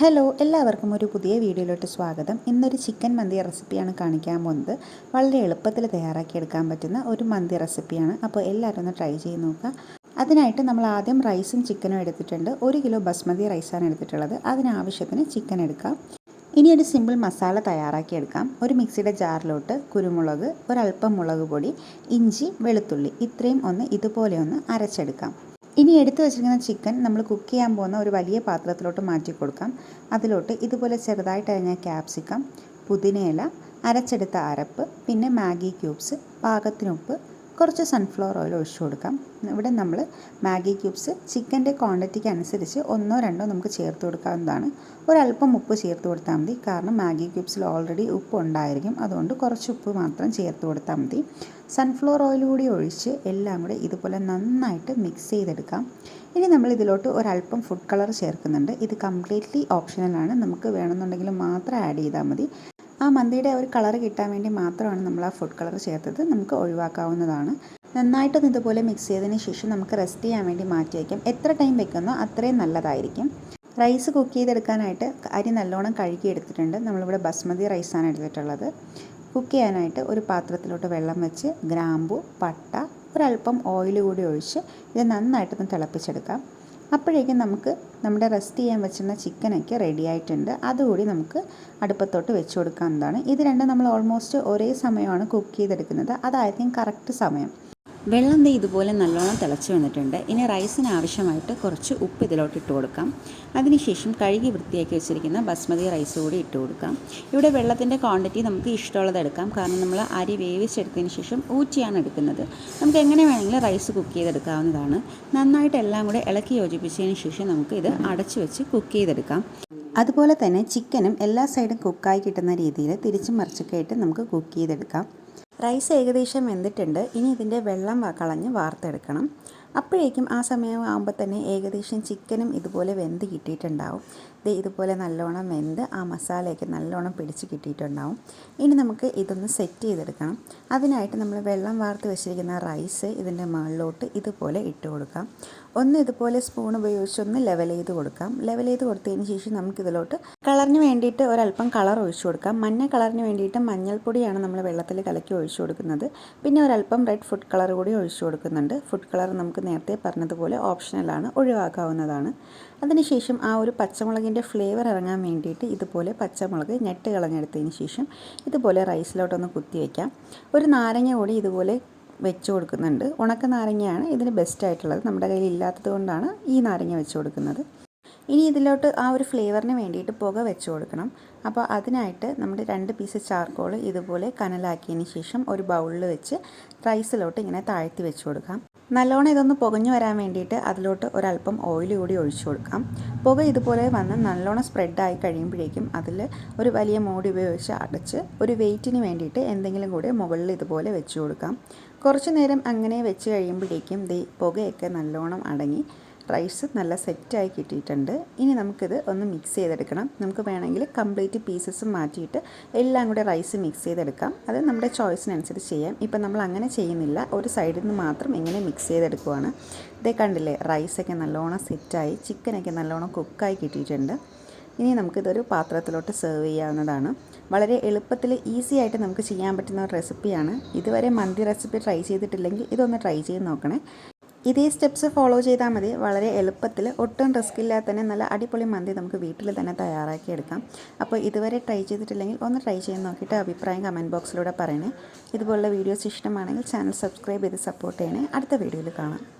Hello എല്ലാവർക്കും ഒരു പുതിയ വീഡിയോയിലോട്ട് സ്വാഗതം. ഇന്നൊരു ചിക്കൻ മന്തി റെസിപ്പിയാണ് കാണിക്കാൻ പോകുന്നത്. വളരെ എളുപ്പത്തിൽ തയ്യാറാക്കിയെടുക്കാൻ പറ്റുന്ന ഒരു മന്തി റെസിപ്പിയാണ്. അപ്പോൾ എല്ലാവരും ഒന്ന് ട്രൈ ചെയ്ത് നോക്കുക. അതിനായിട്ട് നമ്മൾ ആദ്യം റൈസും ചിക്കനും എടുത്തിട്ടുണ്ട്. ഒരു കിലോ ബസ്മതി റൈസാണ് എടുത്തിട്ടുള്ളത്. അതിനാവശ്യത്തിന് ചിക്കൻ എടുക്കാം. ഇനി ഒരു സിമ്പിൾ മസാല തയ്യാറാക്കിയെടുക്കാം ഒരു മിക്സിയുടെ ജാറിലോട്ട് കുരുമുളക് ഒരല്പം മുളക് പൊടി ഇഞ്ചി വെളുത്തുള്ളി ഇത്രയും ഒന്ന് ഇതുപോലെ ഒന്ന് അരച്ചെടുക്കാം. ഇനി എടുത്തു വെച്ചിരിക്കുന്ന ചിക്കൻ നമ്മൾ കുക്ക് ചെയ്യാൻ പോകുന്ന ഒരു വലിയ പാത്രത്തിലോട്ട് മാറ്റി കൊടുക്കാം. അതിലോട്ട് ഇതുപോലെ ചെറുതായിട്ട് അരിഞ്ഞ ക്യാപ്സിക്കം പുതിനയില അരച്ചെടുത്ത അരപ്പ് പിന്നെ മാഗി ക്യൂബ്സ് പാകത്തിനുപ്പ് കുറച്ച് സൺഫ്ലവർ ഓയിൽ ഒഴിച്ചു കൊടുക്കാം. ഇവിടെ നമ്മൾ മാഗി ക്യൂബ്സ് ചിക്കന്റെ ക്വാണ്ടിറ്റിക്ക് അനുസരിച്ച് ഒന്നോ രണ്ടോ നമുക്ക് ചേർത്ത് കൊടുക്കാവുന്നതാണ്. ഒരല്പം ഉപ്പ് ചേർത്ത് കൊടുത്താൽ മതി. കാരണം മാഗി ക്യൂബ്സിൽ ഓൾറെഡി ഉപ്പ് ഉണ്ടായിരിക്കും. അതുകൊണ്ട് കുറച്ച് ഉപ്പ് മാത്രം ചേർത്ത് കൊടുത്താൽ മതി. സൺഫ്ലവർ ഓയിൽ കൂടി ഒഴിച്ച് എല്ലാം കൂടെ ഇതുപോലെ നന്നായിട്ട് മിക്സ് ചെയ്തെടുക്കാം. ഇനി നമ്മൾ ഇതിലോട്ട് ഒരല്പം ഫുഡ് കളർ ചേർക്കുന്നുണ്ട്. ഇത് കംപ്ലീറ്റ്ലി ഓപ്ഷണലാണ് നമുക്ക് വേണമെന്നുണ്ടെങ്കിൽ മാത്രം ആഡ് ചെയ്താൽ മതി. ആ മന്തിയുടെ ഒരു കളർ കിട്ടാൻ വേണ്ടി മാത്രമാണ് നമ്മൾ ആ ഫുഡ് കളർ ചേർത്തത്. നമുക്ക് ഒഴിവാക്കാവുന്നതാണ്. നന്നായിട്ടൊന്ന് ഇതുപോലെ മിക്സ് ചെയ്തതിന് ശേഷം നമുക്ക് റെസ്റ്റ് ചെയ്യാൻ വേണ്ടി മാറ്റി വയ്ക്കാം. എത്ര ടൈം വെക്കുന്നോ അത്രയും നല്ലതായിരിക്കും. റൈസ് കുക്ക് ചെയ്തെടുക്കാനായിട്ട് അരി നല്ലോണം കഴുകി എടുത്തിട്ടുണ്ട്. നമ്മളിവിടെ ബസ്മതി റൈസാണ് എടുത്തിട്ടുള്ളത്. കുക്ക് ചെയ്യാനായിട്ട് ഒരു പാത്രത്തിലോട്ട് വെള്ളം വെച്ച് ഗ്രാമ്പു പട്ട ഒരല്പം ഓയിൽ കൂടി ഒഴിച്ച് ഇത് നന്നായിട്ടൊന്ന് തിളപ്പിച്ചെടുക്കാം. അപ്പോഴേക്കും നമുക്ക് നമ്മുടെ റെസ്റ്റ് ചെയ്യാൻ വെച്ചിരുന്ന ചിക്കനൊക്കെ റെഡി ആയിട്ടുണ്ട്. അതുകൂടി നമുക്ക് അടുപ്പത്തോട്ട് വെച്ച് കൊടുക്കാവുന്നതാണ്. ഇത് രണ്ടും നമ്മൾ ഓൾമോസ്റ്റ് ഒരേ സമയമാണ് കുക്ക് ചെയ്തെടുക്കുന്നത്. അതായിരിക്കും കറക്റ്റ് സമയം. വെള്ളം ദേ ഇതുപോലെ നല്ലോണം തിളച്ച് വന്നിട്ടുണ്ട്. ഇനി റൈസിന് ആവശ്യമായിട്ട് കുറച്ച് ഉപ്പ് ഇതിലോട്ട് ഇട്ട് കൊടുക്കാം. അതിനുശേഷം കഴുകി വൃത്തിയാക്കി വെച്ചിരിക്കുന്ന ബസ്മതി റൈസ് കൂടി ഇട്ട് കൊടുക്കാം. ഇവിടെ വെള്ളത്തിന്റെ ക്വാണ്ടിറ്റി നമുക്ക് ഇഷ്ടമുള്ളത് എടുക്കാം. കാരണം നമ്മൾ അരി വേവിച്ചെടുത്തതിന് ശേഷം ഊറ്റിയാണ് എടുക്കുന്നത്. നമുക്ക് എങ്ങനെ വേണമെങ്കിലും റൈസ് കുക്ക് ചെയ്തെടുക്കാവുന്നതാണ്. നന്നായിട്ട് എല്ലാം കൂടെ ഇളക്കി യോജിപ്പിച്ചതിന് ശേഷം നമുക്ക് ഇത് അടച്ചു വെച്ച് കുക്ക് ചെയ്തെടുക്കാം. അതുപോലെ തന്നെ ചിക്കനും എല്ലാ സൈഡും കുക്കായി കിട്ടുന്ന രീതിയിൽ തിരിച്ചും മറിച്ചൊക്കെ ആയിട്ട് നമുക്ക് കുക്ക് ചെയ്തെടുക്കാം. റൈസ് ഏകദേശം വെന്തിട്ടുണ്ട്. ഇനി ഇതിന്റെ വെള്ളം കളഞ്ഞ് വാർത്തെടുക്കണം. അപ്പോഴേക്കും ആ സമയം ആകുമ്പോൾ തന്നെ ഏകദേശം ചിക്കനും ഇതുപോലെ വെന്ത് കിട്ടിയിട്ടുണ്ടാവും. ഇത് ഇതുപോലെ നല്ലോണം വെന്ത് ആ മസാലയൊക്കെ നല്ലോണം പിടിച്ച് കിട്ടിയിട്ടുണ്ടാവും. ഇനി നമുക്ക് ഇതൊന്ന് സെറ്റ് ചെയ്തെടുക്കണം. അതിനായിട്ട് നമ്മൾ വെള്ളം വാർത്ത് വെച്ചിരിക്കുന്ന റൈസ് ഇതിന്റെ മുകളിലോട്ട് ഇതുപോലെ ഇട്ട് കൊടുക്കാം. ഒന്ന് ഇതുപോലെ സ്പൂൺ ഉപയോഗിച്ചൊന്ന് ലെവൽ ചെയ്ത് കൊടുക്കാം. ലെവൽ ചെയ്ത് കൊടുത്തതിന് ശേഷം നമുക്കിതിലോട്ട് കളറിന് വേണ്ടിയിട്ട് ഒരല്പം കളർ ഒഴിച്ചു കൊടുക്കാം. മഞ്ഞ കളറിന് വേണ്ടിയിട്ട് മഞ്ഞൾപ്പൊടിയാണ് നമ്മൾ വെള്ളത്തിൽ കലക്കി ഒഴിച്ചു കൊടുക്കുന്നത്. പിന്നെ ഒരല്പം റെഡ് ഫുഡ് കളർ കൂടി ഒഴിച്ചു കൊടുക്കുന്നുണ്ട്. ഫുഡ് കളർ നമുക്ക് നേരത്തെ പറഞ്ഞതുപോലെ ഓപ്ഷണലാണ് ഒഴിവാക്കാവുന്നതാണ്. അതിനുശേഷം ആ ഒരു പച്ചമുളകിന്റെ ഫ്ലേവർ ഇറങ്ങാൻ വേണ്ടിയിട്ട് ഇതുപോലെ പച്ചമുളക് ഞെട്ട് കളഞ്ഞെടുത്തതിന് ശേഷം ഇതുപോലെ റൈസിലോട്ടൊന്ന് കുത്തി വയ്ക്കാം ഒരു നാരങ്ങ കൂടി ഇതുപോലെ വെച്ച് കൊടുക്കുന്നുണ്ട്. ഉണക്ക നാരങ്ങയാണ് ഇതിന് ബെസ്റ്റ് ആയിട്ടുള്ളത്. നമ്മുടെ കയ്യിൽ ഇല്ലാത്തത് കൊണ്ടാണ് ഈ നാരങ്ങ വെച്ച് കൊടുക്കുന്നത്. ഇനി ഇതിലോട്ട് ആ ഒരു ഫ്ലേവറിന് വേണ്ടിയിട്ട് പുക വെച്ച് കൊടുക്കണം. അപ്പോൾ അതിനായിട്ട് നമ്മൾ രണ്ട് പീസ് ചാർക്കോൾ ഇതുപോലെ കനലാക്കിയതിന് ശേഷം ഒരു ബൗളിൽ വെച്ച് റൈസിലോട്ട് ഇങ്ങനെ താഴ്ത്തി വെച്ച് കൊടുക്കാം. നല്ലോണം ഇതൊന്ന് പുകഞ്ഞു വരാൻ വേണ്ടിയിട്ട് അതിലോട്ട് ഒരല്പം ഓയിൽ കൂടി ഒഴിച്ചു കൊടുക്കാം. പുക ഇതുപോലെ വന്ന് നല്ലോണം സ്പ്രെഡായി കഴിയുമ്പോഴേക്കും അതിൽ ഒരു വലിയ മോടി ഉപയോഗിച്ച് അടച്ച് ഒരു വെയിറ്റിന് വേണ്ടിയിട്ട് എന്തെങ്കിലും കൂടി മുകളിൽ ഇതുപോലെ വെച്ച് കൊടുക്കാം. കുറച്ച് നേരം അങ്ങനെ വെച്ച് കഴിയുമ്പോഴേക്കും ദേ പുകയൊക്കെ നല്ലോണം അടങ്ങി റൈസ് നല്ല സെറ്റായി കിട്ടിയിട്ടുണ്ട്. ഇനി നമുക്കിത് ഒന്ന് മിക്സ് ചെയ്തെടുക്കണം. നമുക്ക് വേണമെങ്കിൽ കംപ്ലീറ്റ് പീസസ് മാറ്റിയിട്ട് എല്ലാം കൂടെ റൈസ് മിക്സ് ചെയ്തെടുക്കാം. അത് നമ്മുടെ ചോയ്സിനനുസരിച്ച് ചെയ്യാം. ഇപ്പം നമ്മൾ അങ്ങനെ ചെയ്യുന്നില്ല. ഒരു സൈഡിൽ നിന്ന് മാത്രം ഇങ്ങനെ മിക്സ് ചെയ്തെടുക്കുവാണ്. ഇതേ കണ്ടില്ലേ റൈസൊക്കെ നല്ലോണം സെറ്റായി ചിക്കനൊക്കെ നല്ലോണം കുക്കായി കിട്ടിയിട്ടുണ്ട്. ഇനി നമുക്കിതൊരു പാത്രത്തിലോട്ട് സെർവ് ചെയ്യാവുന്നതാണ്. വളരെ എളുപ്പത്തിൽ ഈസി ആയിട്ട് നമുക്ക് ചെയ്യാൻ പറ്റുന്ന ഒരു റെസിപ്പിയാണ്. ഇതുവരെ മന്തി റെസിപ്പി ട്രൈ ചെയ്തിട്ടില്ലെങ്കിൽ ഇതൊന്ന് ട്രൈ ചെയ്ത് നോക്കണേ. ഇതേ സ്റ്റെപ്സ് ഫോളോ ചെയ്താൽ മതി. വളരെ എളുപ്പത്തിൽ. ഒട്ടും റിസ്ക് ഇല്ലാതെ തന്നെ നല്ല അടിപൊളി മന്തി നമുക്ക് വീട്ടിൽ തന്നെ തയ്യാറാക്കി എടുക്കാം. അപ്പോൾ ഇതുവരെ ട്രൈ ചെയ്തിട്ടില്ലെങ്കിൽ ഒന്ന് ട്രൈ ചെയ്ത് നോക്കിയിട്ട് അഭിപ്രായം കമന്റ് ബോക്സിലൂടെ പറയണേ. ഇതുപോലുള്ള വീഡിയോസ് ഇഷ്ടമാണെങ്കിൽ ചാനൽ സബ്സ്ക്രൈബ് ചെയ്ത് സപ്പോർട്ട് ചെയ്യണേ. അടുത്ത വീഡിയോയിൽ കാണാം.